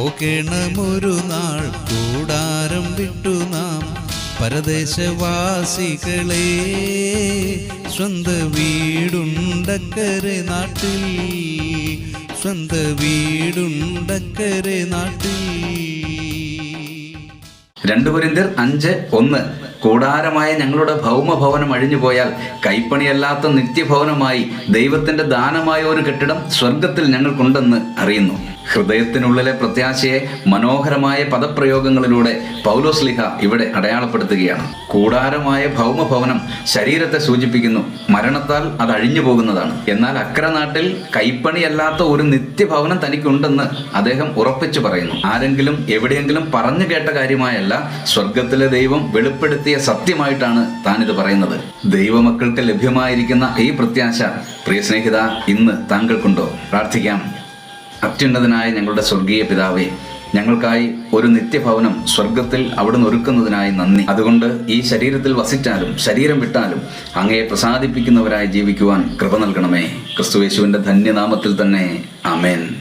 പോകേണമൊരു നാൾ കൂടാരം വിട്ടു നാം പരദേശവാസികളെ. സ്വന്ത വീടുണ്ടക്കരെ നാട്ടിൽ സ്വന്ത വീടുണ്ടക്കരെ നാട്ടിൽ. രണ്ടു കുരിന്തിർ അഞ്ച് ഒന്ന്. കൂടാരമായ ഞങ്ങളുടെ ഭൗമഭവനം അഴിഞ്ഞുപോയാൽ കൈപ്പണിയല്ലാത്ത നിത്യഭവനമായി ദൈവത്തിന്റെ ദാനമായ ഒരു കെട്ടിടം സ്വർഗത്തിൽ ഞങ്ങൾക്കുണ്ടെന്ന് അറിയുന്നു. ഹൃദയത്തിനുള്ളിലെ പ്രത്യാശയെ മനോഹരമായ പദപ്രയോഗങ്ങളിലൂടെ പൗലോസ്ലിഹ ഇവിടെ അടയാളപ്പെടുത്തുകയാണ്. കൂടാരമായ ഭൗമഭവനം ശരീരത്തെ സൂചിപ്പിക്കുന്നു. മരണത്താൽ അത് അഴിഞ്ഞു പോകുന്നതാണ്. എന്നാൽ അക്രനാട്ടിൽ കൈപ്പണിയല്ലാത്ത ഒരു നിത്യഭവനം തനിക്കുണ്ടെന്ന് അദ്ദേഹം ഉറപ്പിച്ചു പറയുന്നു. ആരെങ്കിലും എവിടെയെങ്കിലും പറഞ്ഞു കേട്ട കാര്യമായല്ല സ്വർഗത്തിലെ ദൈവം വെളിപ്പെടുത്തിയ സത്യമായിട്ടാണ് താൻ ഇത് പറയുന്നത്. ദൈവമക്കൾക്ക് ലഭ്യമായിരിക്കുന്ന ഈ പ്രത്യാശ പ്രിയ സ്നേഹിത ഇന്ന് താങ്കൾക്കുണ്ടോ? പ്രാർത്ഥിക്കാം. അത്യുന്നതനായ ഞങ്ങളുടെ സ്വർഗീയ പിതാവേ ഞങ്ങൾക്കായി ഒരു നിത്യഭവനം സ്വർഗത്തിൽ അവിടുന്ന് ഒരുക്കുന്നതിനായി നന്ദി. അതുകൊണ്ട് ഈ ശരീരത്തിൽ വസിച്ചാലും ശരീരം വിട്ടാലും അങ്ങയെ പ്രസാദിപ്പിക്കുന്നവരായി ജീവിക്കുവാൻ കൃപ നൽകണമേ. ക്രിസ്തുയേശുവിന്റെ ധന്യനാമത്തിൽ തന്നെ. ആമേൻ.